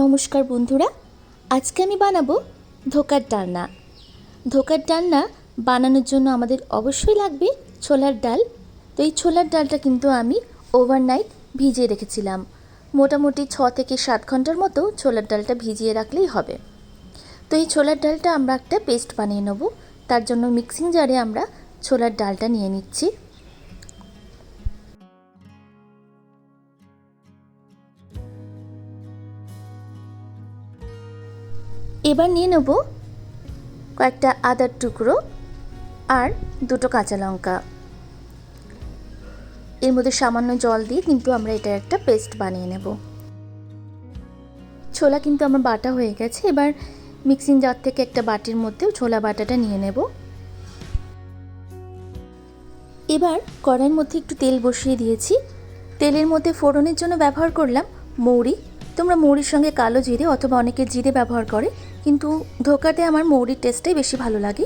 নমস্কার বন্ধুরা, আজকে আমি বানাবো ধোকার ডালনা। ধোকার ডালনা বানানোর জন্য আমাদের অবশ্যই লাগবে ছোলার ডাল। তো এই ছোলার ডালটা কিন্তু আমি ওভারনাইট ভিজিয়ে রেখেছিলাম। মোটামুটি ছ থেকে সাত ঘণ্টার মতো ছোলার ডালটা ভিজিয়ে রাখলেই হবে। তো এই ছোলার ডালটা আমরা একটা পেস্ট বানিয়ে নেব। তার জন্য মিক্সিং জারে আমরা ছোলার ডালটা নিয়ে নিচ্ছি। এবার নিয়ে নেব কয়েকটা আদার টুকরো আর দুটো কাঁচা লঙ্কা। এর মধ্যে সামান্য জল দিয়ে কিন্তু আমরা এটা একটা পেস্ট বানিয়ে নেব। ছোলা কিন্তু আমার বাটা হয়ে গেছে, এবার মিক্সিং জার থেকে একটা বাটির মধ্যেও ছোলা বাটাটা নিয়ে নেব। এবার কড়াইয়ের মধ্যে একটু তেল বসিয়ে দিয়েছি। তেলের মধ্যে ফোড়নের জন্য ব্যবহার করলাম মৌরি। তোমরা মৌরির সঙ্গে কালো জিরে অথবা অনেকে জিরে ব্যবহার করে কিন্তু ধোকাতে আমার মৌরির টেস্টটাই বেশি ভালো লাগে।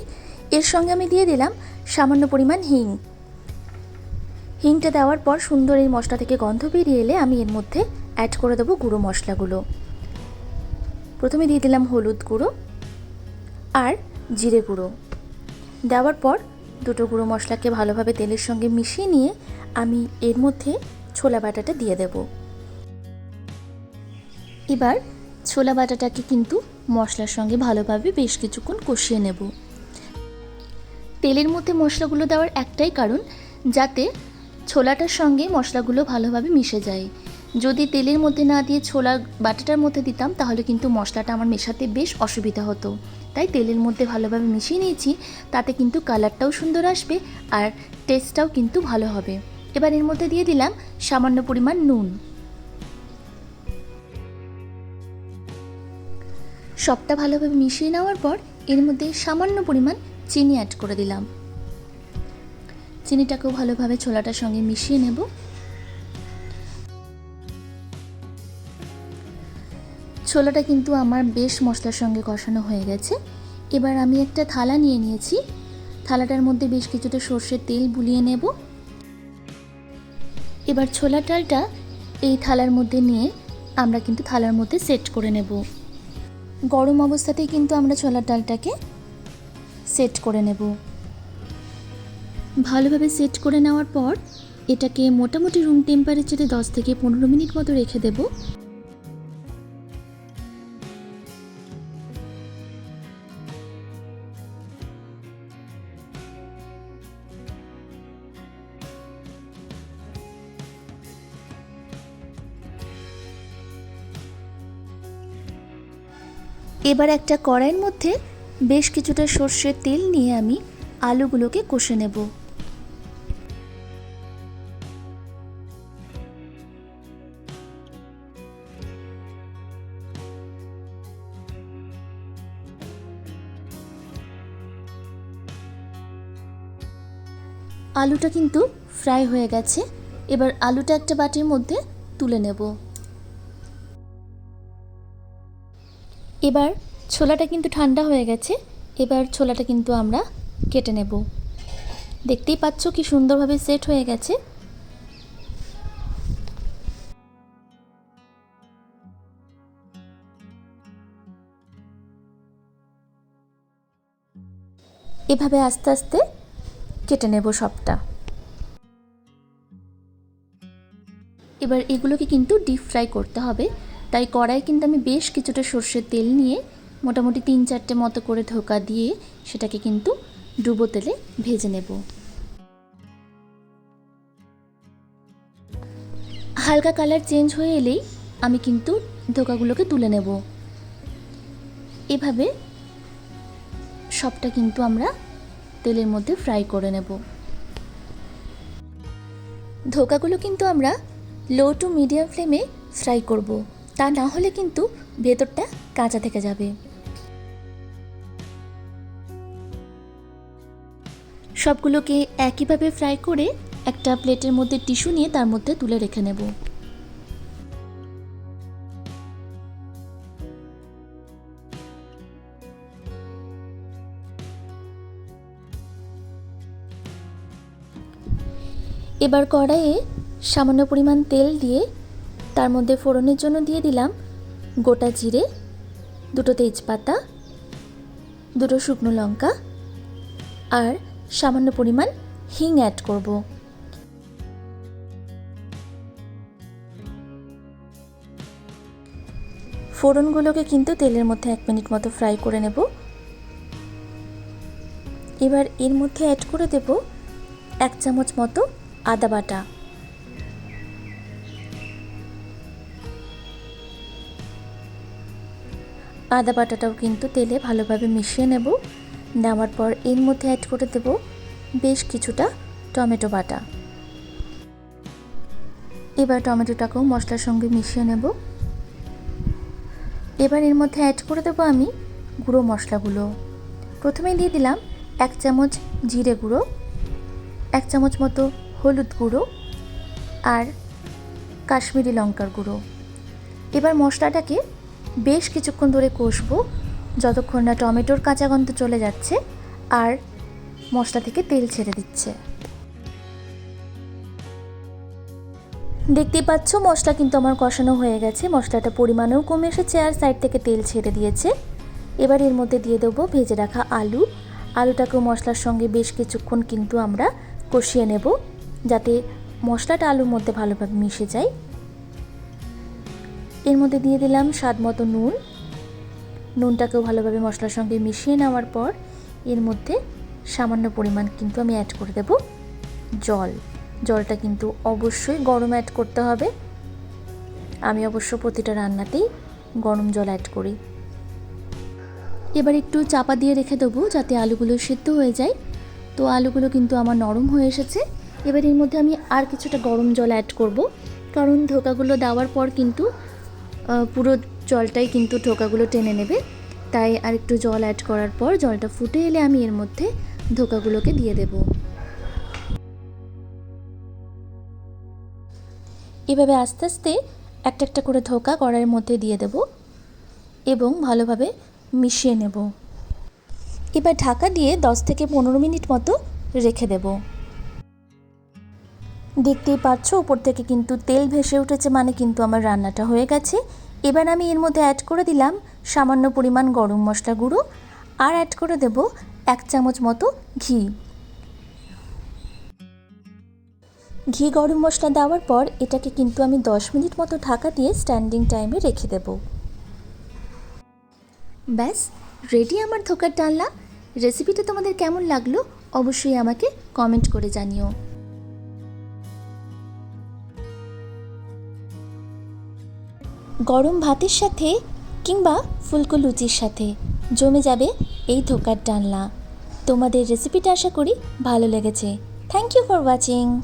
এর সঙ্গে আমি দিয়ে দিলাম সামান্য পরিমাণ হিং। হিংটা দেওয়ার পর সুন্দর এই মশলা থেকে গন্ধ বেরিয়ে এলে আমি এর মধ্যে অ্যাড করে দেবো গুঁড়ো মশলাগুলো। প্রথমে দিয়ে দিলাম হলুদ গুঁড়ো আর জিরে গুঁড়ো। দেওয়ার পর দুটো গুঁড়ো মশলাকে ভালোভাবে তেলের সঙ্গে মিশিয়ে নিয়ে আমি এর মধ্যে ছোলা বাটাটা দিয়ে দেব। এবার ছোলা বাটাটাকে কিন্তু মশলার সঙ্গে ভালোভাবে বেশ কিছুক্ষণ কষিয়ে নেব। তেলের মধ্যে মশলাগুলো দেওয়ার একটাই কারণ, যাতে ছোলাটার সঙ্গে মশলাগুলো ভালোভাবে মিশে যায়। যদি তেলের মধ্যে না দিয়ে ছোলা বাটাটার মধ্যে দিতাম, তাহলে কিন্তু মশলাটা আমার মেশাতে বেশ অসুবিধা হতো। তাই তেলের মধ্যে ভালোভাবে মিশিয়ে নিয়েছি, তাতে কিন্তু কালারটাও সুন্দর আসবে আর টেস্টটাও কিন্তু ভালো হবে। এবার এর মধ্যে দিয়ে দিলাম সামান্য পরিমাণ নুন। সবটা ভালোভাবে মিশিয়ে নেওয়ার পর এর মধ্যে সামান্য পরিমাণ চিনি অ্যাড করে দিলাম। চিনিটাকেও ভালোভাবে ছোলাটার সঙ্গে মিশিয়ে নেব। ছোলাটা কিন্তু আমার বেশ মশলার সঙ্গে কষানো হয়ে গেছে। এবার আমি একটা থালা নিয়ে নিয়েছি। থালাটার মধ্যে বেশ কিছুটা সর্ষের তেল বুলিয়ে নেব। এবার ছোলা ডালটা এই থালার মধ্যে নিয়ে আমরা কিন্তু থালার মধ্যে সেট করে নেব। গরম অবস্থাতেই কিন্তু আমরা ছোলার ডালটাকে সেট করে নেব। ভালোভাবে সেট করে নেওয়ার পর এটাকে মোটামুটি রুম টেম্পারেচারে দশ থেকে পনেরো মিনিট মতো রেখে দেব। এবার একটা কড়াইয়ের মধ্যে বেশ কিছুটা সর্ষের তেল নিয়ে আমি আলুগুলোকে কষে নেব। আলুটা কিন্তু ফ্রাই হয়ে গেছে। এবার আলুটা একটা বাটির মধ্যে তুলে নেব। এবার ছোলাটা কিন্তু ঠান্ডা হয়ে গেছে, এবার ছোলাটা কিন্তু আমরা কেটে নেব। দেখতেই পাচ্ছ কি সুন্দরভাবে সেট হয়ে গেছে। এভাবে আস্তে আস্তে কেটে নেব সবটা। এবার এগুলোকে কিন্তু ডিপ ফ্রাই করতে হবে। তাই কড়াই কিন্তু আমি বেশ কিছুটা সর্ষের তেল নিয়ে মোটামুটি তিন চারটে মতো করে ধোকা দিয়ে সেটাকে কিন্তু ডুবো তেলে ভেজে নেব। হালকা কালার চেঞ্জ হয়ে এলেই আমি কিন্তু ধোকাগুলোকে তুলে নেব। এভাবে সবটা কিন্তু আমরা তেলের মধ্যে ফ্রাই করে নেব। ধোকাগুলো কিন্তু আমরা লো টু মিডিয়াম ফ্লেমে ফ্রাই করব। তা না হলে কিন্তু ভেতরটা কাঁচা থেকে যাবে। সবগুলোকে একইভাবে ফ্রাই করে একটা প্লেটের মধ্যে টিস্যু নিয়ে তার মধ্যে তুলে রেখে নেব। এবার কড়াইয়ে সামান্য পরিমাণ তেল দিয়ে তার মধ্যে ফোড়নের জন্য দিয়ে দিলাম গোটা জিরে, দুটো তেজপাতা, দুটো শুকনো লঙ্কা আর সামান্য পরিমাণ হিং অ্যাড করব। ফোড়নগুলোকে কিন্তু তেলের মধ্যে এক মিনিট মতো ফ্রাই করে নেব। এবার এর মধ্যে অ্যাড করে দেব এক চামচ মতো আদা বাটা। আদা বাটাটাও কিন্তু তেলে ভালোভাবে মিশিয়ে নেব। নেওয়ার পর এর মধ্যে অ্যাড করে দেব বেশ কিছুটা টমেটো বাটা। এবার টমেটোটাকেও মশলার সঙ্গে মিশিয়ে নেব। এবার এর মধ্যে অ্যাড করে দেবো আমি গুঁড়ো মশলাগুলো। প্রথমে দিয়ে দিলাম এক চামচ জিরে গুঁড়ো, এক চামচ মতো হলুদ গুঁড়ো আর কাশ্মীরি লঙ্কার গুঁড়ো। এবার মশলাটাকে বেশ কিছুক্ষণ ধরে কষবো, যতক্ষণ না টমেটোর কাঁচা গন্ধ চলে যাচ্ছে আর মশলা থেকে তেল ছেড়ে দিচ্ছে। দেখতেই পাচ্ছ, মশলা কিন্তু আমার কষানো হয়ে গেছে। মশলাটা পরিমাণেও কমে এসেছে আর সাইড থেকে তেল ছেড়ে দিয়েছে। এবার এর মধ্যে দিয়ে দেবো ভেজে রাখা আলু। আলুটাকেও মশলার সঙ্গে বেশ কিছুক্ষণ কিন্তু আমরা কষিয়ে নেব, যাতে মশলাটা আলুর মধ্যে ভালোভাবে মিশে যায়। এর মধ্যে দিয়ে দিলাম স্বাদ মতো নুন। নুনটাকেও ভালোভাবে মশলার সঙ্গে মিশিয়ে নেওয়ার পর এর মধ্যে সামান্য পরিমাণ কিন্তু আমি অ্যাড করে দেব জল। জলটা কিন্তু অবশ্যই গরম অ্যাড করতে হবে। আমি অবশ্য প্রতিটা রান্নাতেই গরম জল অ্যাড করি। এবার একটু চাপা দিয়ে রেখে দেবো যাতে আলুগুলো সিদ্ধ হয়ে যায়। তো আলুগুলো কিন্তু আমার নরম হয়ে এসেছে। এবার এর মধ্যে আমি আর কিছুটা গরম জল অ্যাড করব। কারণ ধোকাগুলো দেওয়ার পর কিন্তু পুরো জলটাই কিন্তু ধোকাগুলো টেনে নেবে। তাই আর একটু জল অ্যাড করার পর জলটা ফুটে এলে আমি এর মধ্যে ধোকাগুলোকে দিয়ে দেব। এভাবে আস্তে আস্তে একটা একটা করে ধোকা কড়াইয়ের মধ্যে দিয়ে দেব এবং ভালোভাবে মিশিয়ে নেব। এবার ঢাকা দিয়ে দশ থেকে পনেরো মিনিট মতো রেখে দেব। দেখতেই পাচ্ছ, উপর থেকে কিন্তু তেল ভেসে উঠেছে মানে কিন্তু আমার রান্নাটা হয়ে গেছে। এবার আমি এর মধ্যে অ্যাড করে দিলাম সামান্য পরিমাণ গরম মশলা গুঁড়ো আর অ্যাড করে দেব এক চামচ মতো ঘি। ঘি গরম মশলা দেওয়ার পর এটাকে কিন্তু আমি দশ মিনিট মতো ঢাকা দিয়ে স্ট্যান্ডিং টাইমে রেখে দেব। ব্যাস রেডি আমার ধোকার ডালনা? রেসিপিটা তোমাদের কেমন লাগল? অবশ্যই আমাকে কমেন্ট করে জানিও। গরম ভাতের সাথে কিংবা ফুলকো লুচির সাথে। জমে যাবে এই ধোকার ডালনা। তোমাদের রেসিপিটা আশা করি ভালো লেগেছে। Thank you for watching